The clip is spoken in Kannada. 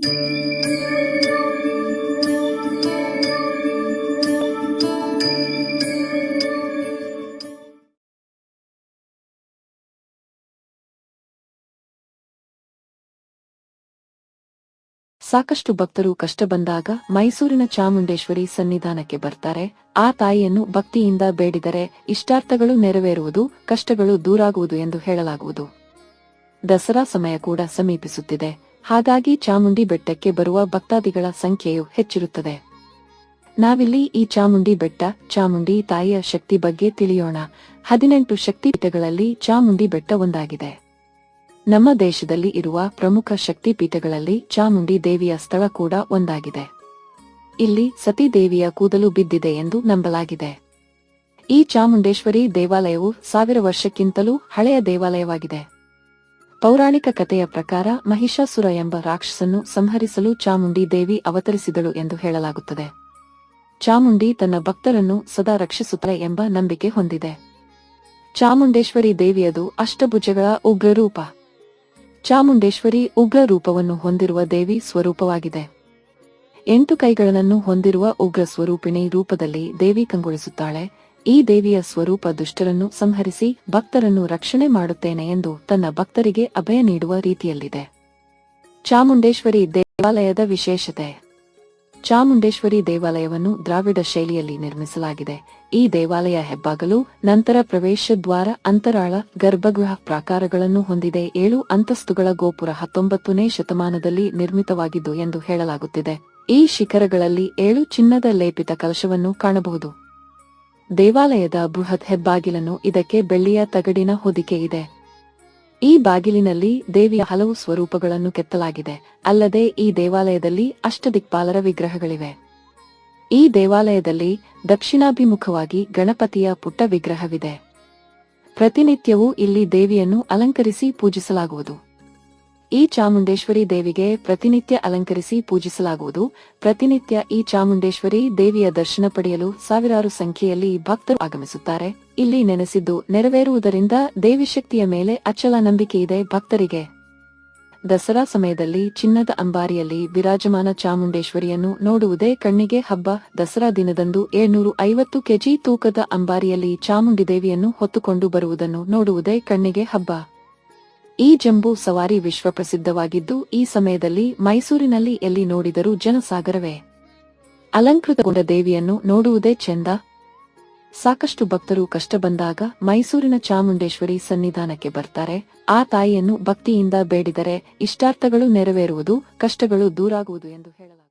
ಸಾಕಷ್ಟು ಭಕ್ತರು ಕಷ್ಟ ಬಂದಾಗ ಮೈಸೂರಿನ ಚಾಮುಂಡೇಶ್ವರಿ ಸನ್ನಿಧಾನಕ್ಕೆ ಬರ್ತಾರೆ. ಆ ತಾಯಿಯನ್ನು ಭಕ್ತಿಯಿಂದ ಬೇಡಿದರೆ ಇಷ್ಟಾರ್ಥಗಳು ನೆರವೇರುವುದು, ಕಷ್ಟಗಳು ದೂರಾಗುವುದು ಎಂದು ಹೇಳಲಾಗುವುದು. ದಸರಾ ಸಮಯ ಕೂಡ ಸಮೀಪಿಸುತ್ತಿದೆ. ಹಾಗಾಗಿ ಚಾಮುಂಡಿ ಬೆಟ್ಟಕ್ಕೆ ಬರುವ ಭಕ್ತಾದಿಗಳ ಸಂಖ್ಯೆಯು ಹೆಚ್ಚಿರುತ್ತದೆ. ನಾವಿಲ್ಲಿ ಈ ಚಾಮುಂಡಿ ಬೆಟ್ಟ, ಚಾಮುಂಡಿ ತಾಯಿಯ ಶಕ್ತಿ ಬಗ್ಗೆ ತಿಳಿಯೋಣ. ಹದಿನೆಂಟು ಶಕ್ತಿಪೀಠಗಳಲ್ಲಿ ಚಾಮುಂಡಿ ಬೆಟ್ಟ ಒಂದಾಗಿದೆ. ನಮ್ಮ ದೇಶದಲ್ಲಿ ಇರುವ ಪ್ರಮುಖ ಶಕ್ತಿಪೀಠಗಳಲ್ಲಿ ಚಾಮುಂಡಿ ದೇವಿಯ ಸ್ಥಳ ಕೂಡ ಒಂದಾಗಿದೆ. ಇಲ್ಲಿ ಸತಿ ದೇವಿಯ ಕೂದಲು ಬಿದ್ದಿದೆ ಎಂದು ನಂಬಲಾಗಿದೆ. ಈ ಚಾಮುಂಡೇಶ್ವರಿ ದೇವಾಲಯವು ಸಾವಿರ ವರ್ಷಕ್ಕಿಂತಲೂ ಹಳೆಯ ದೇವಾಲಯವಾಗಿದೆ. ಪೌರಾಣಿಕ ಕಥೆಯ ಪ್ರಕಾರ ಮಹಿಷಾಸುರ ಎಂಬ ರಾಕ್ಷಸನ್ನು ಸಂಹರಿಸಲು ಚಾಮುಂಡಿ ದೇವಿ ಅವತರಿಸಿದಳು ಎಂದು ಹೇಳಲಾಗುತ್ತದೆ. ಚಾಮುಂಡಿ ತನ್ನ ಭಕ್ತರನ್ನು ಸದಾ ರಕ್ಷಿಸುತ್ತಾರೆ ಎಂಬ ನಂಬಿಕೆ ಹೊಂದಿದೆ. ಚಾಮುಂಡೇಶ್ವರಿ ದೇವಿಯದು ಅಷ್ಟಭುಜಗಳ ಉಗ್ರರೂಪ. ಚಾಮುಂಡೇಶ್ವರಿ ಉಗ್ರ ರೂಪವನ್ನು ಹೊಂದಿರುವ ದೇವಿ ಸ್ವರೂಪವಾಗಿದೆ. ಎಂಟು ಕೈಗಳನ್ನು ಹೊಂದಿರುವ ಉಗ್ರ ಸ್ವರೂಪಿಣಿ ರೂಪದಲ್ಲಿ ದೇವಿ ಕಂಗೊಳಿಸುತ್ತಾಳೆ. ಈ ದೇವಿಯ ಸ್ವರೂಪ ದುಷ್ಟರನ್ನು ಸಂಹರಿಸಿ ಭಕ್ತರನ್ನು ರಕ್ಷಣೆ ಮಾಡುತ್ತೇನೆ ಎಂದು ತನ್ನ ಭಕ್ತರಿಗೆ ಅಭಯ ನೀಡುವ ರೀತಿಯಲ್ಲಿದೆ. ಚಾಮುಂಡೇಶ್ವರಿ ದೇವಾಲಯದ ವಿಶೇಷತೆ. ಚಾಮುಂಡೇಶ್ವರಿ ದೇವಾಲಯವನ್ನು ದ್ರಾವಿಡ ಶೈಲಿಯಲ್ಲಿ ನಿರ್ಮಿಸಲಾಗಿದೆ. ಈ ದೇವಾಲಯ ಹೆಬ್ಬಾಗಲು, ನಂತರ ಪ್ರವೇಶ ದ್ವಾರ, ಅಂತರಾಳ, ಗರ್ಭಗೃಹ ಪ್ರಾಕಾರಗಳನ್ನು ಹೊಂದಿದೆ. ಏಳು ಅಂತಸ್ತುಗಳ ಗೋಪುರ ಹತ್ತೊಂಬತ್ತನೇ ಶತಮಾನದಲ್ಲಿ ನಿರ್ಮಿತವಾಗಿದ್ದು ಎಂದು ಹೇಳಲಾಗುತ್ತಿದೆ. ಈ ಶಿಖರಗಳಲ್ಲಿ ಏಳು ಚಿನ್ನದ ಲೇಪಿತ ಕಲಶವನ್ನು ಕಾಣಬಹುದು. ದೇವಾಲಯದ ಬೃಹತ್ ಹೆಬ್ಬಾಗಿಲನ್ನು ಇದಕ್ಕೆ ಬೆಳ್ಳಿಯ ತಗಡಿನ ಹೊದಿಕೆ ಇದೆ. ಈ ಬಾಗಿಲಿನಲ್ಲಿ ದೇವಿಯ ಹಲವು ಸ್ವರೂಪಗಳನ್ನು ಕೆತ್ತಲಾಗಿದೆ. ಅಲ್ಲದೆ ಈ ದೇವಾಲಯದಲ್ಲಿ ಅಷ್ಟದಿಕ್ಪಾಲರ ವಿಗ್ರಹಗಳಿವೆ. ಈ ದೇವಾಲಯದಲ್ಲಿ ದಕ್ಷಿಣಾಭಿಮುಖವಾಗಿ ಗಣಪತಿಯ ಪುಟ್ಟ ವಿಗ್ರಹವಿದೆ. ಪ್ರತಿನಿತ್ಯವೂ ಇಲ್ಲಿ ದೇವಿಯನ್ನು ಅಲಂಕರಿಸಿ ಪೂಜಿಸಲಾಗುವುದು. ಈ ಚಾಮುಂಡೇಶ್ವರಿ ದೇವಿಗೆ ಪ್ರತಿನಿತ್ಯ ಅಲಂಕರಿಸಿ ಪೂಜಿಸಲಾಗುವುದು. ಪ್ರತಿನಿತ್ಯ ಈ ಚಾಮುಂಡೇಶ್ವರಿ ದೇವಿಯ ದರ್ಶನ ಪಡೆಯಲು ಸಾವಿರಾರು ಸಂಖ್ಯೆಯಲ್ಲಿ ಭಕ್ತರು ಆಗಮಿಸುತ್ತಾರೆ. ಇಲ್ಲಿ ನೆನೆಸಿದ್ದು ನೆರವೇರುವುದರಿಂದ ದೇವಿ ಶಕ್ತಿಯ ಮೇಲೆ ಅಚಲ ಇದೆ ಭಕ್ತರಿಗೆ. ದಸರಾ ಸಮಯದಲ್ಲಿ ಚಿನ್ನದ ಅಂಬಾರಿಯಲ್ಲಿ ವಿರಾಜಮಾನ ಚಾಮುಂಡೇಶ್ವರಿಯನ್ನು ನೋಡುವುದೇ ಕಣ್ಣಿಗೆ ಹಬ್ಬ. ದಸರಾ ದಿನದಂದು ಏಳ್ನೂರು ಐವತ್ತು ಕೆಜಿ ತೂಕದ ಅಂಬಾರಿಯಲ್ಲಿ ಚಾಮುಂಡಿ ದೇವಿಯನ್ನು ಹೊತ್ತುಕೊಂಡು ಬರುವುದನ್ನು ನೋಡುವುದೇ ಕಣ್ಣಿಗೆ ಹಬ್ಬ. ಈ ಜಂಬೂ ಸವಾರಿ ವಿಶ್ವಪ್ರಸಿದ್ಧವಾಗಿದ್ದು, ಈ ಸಮಯದಲ್ಲಿ ಮೈಸೂರಿನಲ್ಲಿ ಎಲ್ಲಿ ನೋಡಿದರೂ ಜನಸಾಗರವೇ. ಅಲಂಕೃತಗೊಂಡ ದೇವಿಯನ್ನು ನೋಡುವುದೇ ಚೆಂದ. ಸಾಕಷ್ಟು ಭಕ್ತರು ಕಷ್ಟ ಬಂದಾಗ ಮೈಸೂರಿನ ಚಾಮುಂಡೇಶ್ವರಿ ಸನ್ನಿಧಾನಕ್ಕೆ ಬರ್ತಾರೆ. ಆ ತಾಯಿಯನ್ನು ಭಕ್ತಿಯಿಂದ ಬೇಡಿದರೆ ಇಷ್ಟಾರ್ಥಗಳು ನೆರವೇರುವುದು, ಕಷ್ಟಗಳು ದೂರಾಗುವುದು ಎಂದು ಹೇಳಲಾಗಿದೆ